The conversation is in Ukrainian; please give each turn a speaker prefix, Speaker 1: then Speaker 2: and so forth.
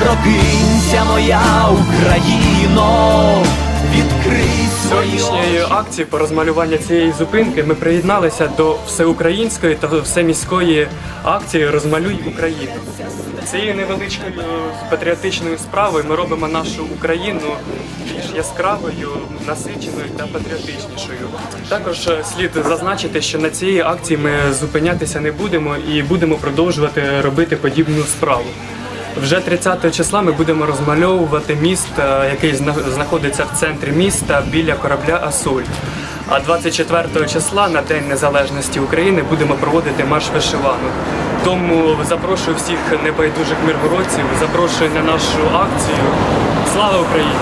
Speaker 1: прокинься, моя Україно, відкрий свої
Speaker 2: Сьогоднішньої
Speaker 1: очі.
Speaker 2: акції по розмалюванню цієї зупинки ми приєдналися до всеукраїнської та всеміської акції Розмалюй Україну. Цією невеличкою патріотичною справою ми робимо нашу Україну більш яскравою, насиченою та патріотичнішою. Також е, слід зазначити, що на цій акції ми зупинятися не будемо і будемо продовжувати робити подібну справу. Вже 30 числа ми будемо розмальовувати міст, е, який зна- знаходиться в центрі міста біля корабля Асуль. А 24 числа на День Незалежності України будемо проводити марш вишиванок. Тому запрошую всіх небайдужих миргородців, запрошую на нашу акцію. Слава Україні!